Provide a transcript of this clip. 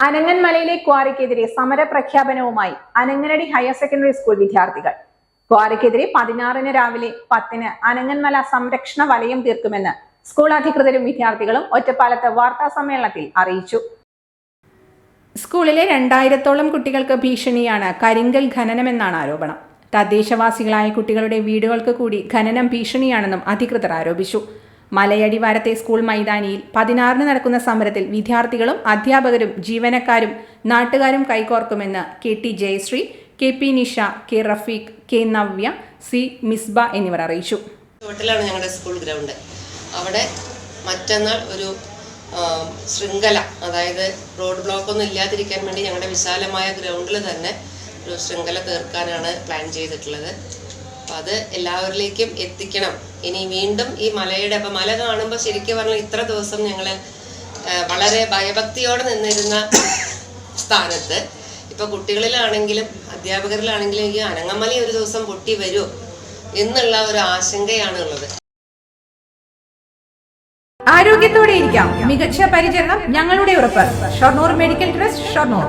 അനങ്ങൻമലയിലെ ക്വാറിക്കെതിരെ സമര പ്രഖ്യാപനവുമായി അനങ്ങനടി ഹയർ സെക്കൻഡറി സ്കൂൾ വിദ്യാർത്ഥികൾ. ക്വാറിക്കെതിരെ പതിനാറിന് രാവിലെ പത്തിന് അനങ്ങൻമല സംരക്ഷണ വലയം തീർക്കുമെന്ന് സ്കൂൾ അധികൃതരും വിദ്യാർത്ഥികളും ഒറ്റപ്പാലത്ത് വാർത്താ സമ്മേളനത്തിൽ അറിയിച്ചു. സ്കൂളിലെ രണ്ടായിരത്തോളം കുട്ടികൾക്ക് ഭീഷണിയാണ് കരിങ്കൽ ഖനനമെന്നാണ് ആരോപണം. തദ്ദേശവാസികളായ കുട്ടികളുടെ വീടുകൾക്ക് കൂടി ഖനനം ഭീഷണിയാണെന്നും അധികൃതർ ആരോപിച്ചു. മലയടിവാരത്തെ സ്കൂൾ മൈതാനിയിൽ പതിനാറിന് നടക്കുന്ന സമരത്തിൽ വിദ്യാർത്ഥികളും അധ്യാപകരും ജീവനക്കാരും നാട്ടുകാരും കൈകോർക്കുമെന്ന് K T Jayashree K P Nisha K Rafeeq K Navya C Misba എന്നിവർ അറിയിച്ചു. ഞങ്ങളുടെ സ്കൂൾ ഗ്രൗണ്ട്. അവിടെ മറ്റന്നാൾ ഒരു ശൃംഖല അതായത് റോഡ് ബ്ലോക്ക് ഒന്നും ഇല്ലാതിരിക്കാൻ വേണ്ടി ഞങ്ങളുടെ വിശാലമായ ഗ്രൗണ്ടിൽ തന്നെ ഒരു ശൃംഖല തീർക്കാനാണ് പ്ലാൻ ചെയ്തിട്ടുള്ളത്. അപ്പം അത് എല്ലാവരിലേക്കും എത്തിക്കണം. ഇനി വീണ്ടും ഈ മലയുടെ അപ്പം മല കാണുമ്പോൾ ശരിക്കും പറഞ്ഞാൽ ഇത്ര ദിവസം ഞങ്ങൾ വളരെ ഭയഭക്തിയോടെ നിന്നിരുന്ന സ്ഥാനത്ത്. ഇപ്പോൾ കുട്ടികളിലാണെങ്കിലും അധ്യാപകരിലാണെങ്കിലും ഈ അനങ്ങമല ഒരു ദിവസം പൊട്ടി വരുമോ എന്നുള്ള ഒരു ആശങ്കയാണ് ഉള്ളത് ആരോഗ്യത്തോടെ ഇരിക്കാം. മികച്ച പരിചരണം ഞങ്ങളുടെ ഉറപ്പ്. Shoranur medical trust Shoranur.